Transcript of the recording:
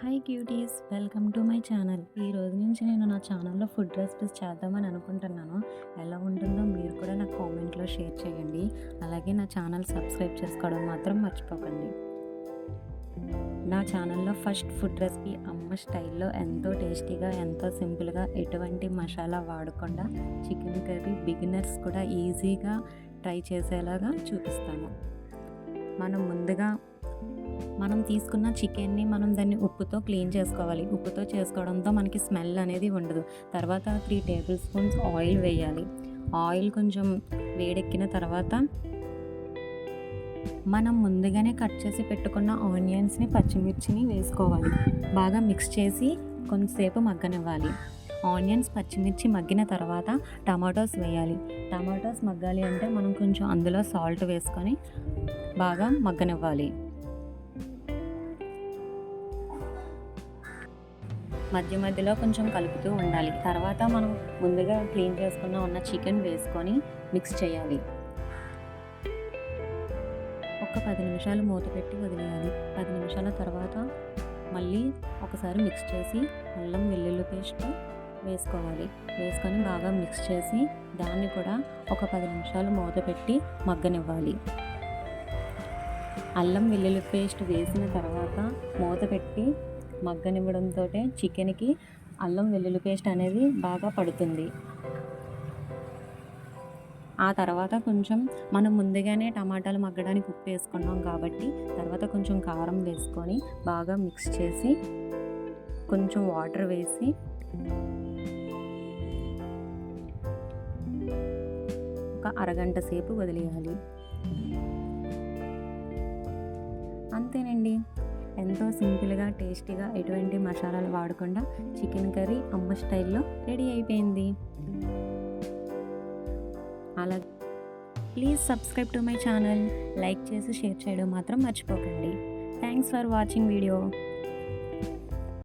Hi cuties welcome to my channel ఈ రోజు నుంచి నేను నా ఛానల్లో ఫుడ్ రెసిపీస్ చేద్దామని అనుకుంటున్నాను. ఎలా ఉంటుందో మీరు కూడా నా కామెంట్లో షేర్ చేయండి. అలాగే నా ఛానల్ సబ్స్క్రైబ్ చేసుకోవడం మాత్రం మర్చిపోకండి. నా ఛానల్లో ఫస్ట్ ఫుడ్ రెసిపీ అమ్మ స్టైల్లో ఎంతో టేస్టీగా ఎంతో సింపుల్గా ఎటువంటి మసాలా వాడకుండా చికెన్ కర్రీ బిగినర్స్ కూడా ఈజీగా ట్రై చేసేలాగా చూపిస్తాను. మనం ముందుగా మనం తీసుకున్న చికెన్ని మనం దాన్ని ఉప్పుతో క్లీన్ చేసుకోవాలి. ఉప్పుతో చేసుకోవడంతో మనకి స్మెల్ అనేది ఉండదు. తర్వాత త్రీ టేబుల్ స్పూన్స్ ఆయిల్ వేయాలి. ఆయిల్ కొంచెం వేడెక్కిన తర్వాత మనం ముందుగానే కట్ చేసి పెట్టుకున్న ఆనియన్స్ని పచ్చిమిర్చిని వేసుకోవాలి. బాగా మిక్స్ చేసి కొంతసేపు మగ్గనివ్వాలి. ఆనియన్స్ పచ్చిమిర్చి మగ్గిన తర్వాత టమాటోస్ వేయాలి. టమాటోస్ మగ్గాలి అంటే మనం కొంచెం అందులో సాల్ట్ వేసుకొని బాగా మగ్గనివ్వాలి. మధ్య మధ్యలో కొంచెం కలుపుతూ ఉండాలి. తర్వాత మనం ముందుగా క్లీన్ చేసుకున్న ఉన్న చికెన్ వేసుకొని మిక్స్ చేయాలి. ఒక పది నిమిషాలు మూత పెట్టి వదిలేయాలి. పది నిమిషాల తర్వాత మళ్ళీ ఒకసారి మిక్స్ చేసి అల్లం వెల్లుల్లి పేస్ట్ వేసుకోవాలి. వేసుకొని బాగా మిక్స్ చేసి దాన్ని కూడా ఒక పది నిమిషాలు మూత పెట్టి మగ్గనివ్వాలి. అల్లం వెల్లుల్లి పేస్ట్ వేసిన తర్వాత మూత పెట్టి మగ్గనివ్వడంతో చికెన్కి అల్లం వెల్లుల్లి పేస్ట్ అనేది బాగా పడుతుంది. ఆ తర్వాత కొంచెం మనం ముందుగానే టమాటాలు మగ్గడానికి ఉప్పు వేసుకున్నాం కాబట్టి తర్వాత కొంచెం కారం వేసుకొని బాగా మిక్స్ చేసి కొంచెం వాటర్ వేసి ఒక అరగంట సేపు వదిలేయాలి. అంతేనండి. ఎంతో సింపుల్గా టేస్టీగా ఎటువంటి మసాలాలు వాడకుండా చికెన్ కర్రీ అమ్మ స్టైల్లో రెడీ అయిపోయింది. అలా please subscribe to my channel. Like చేసి షేర్ చేయడం మాత్రం మర్చిపోకండి. Thanks for watching video.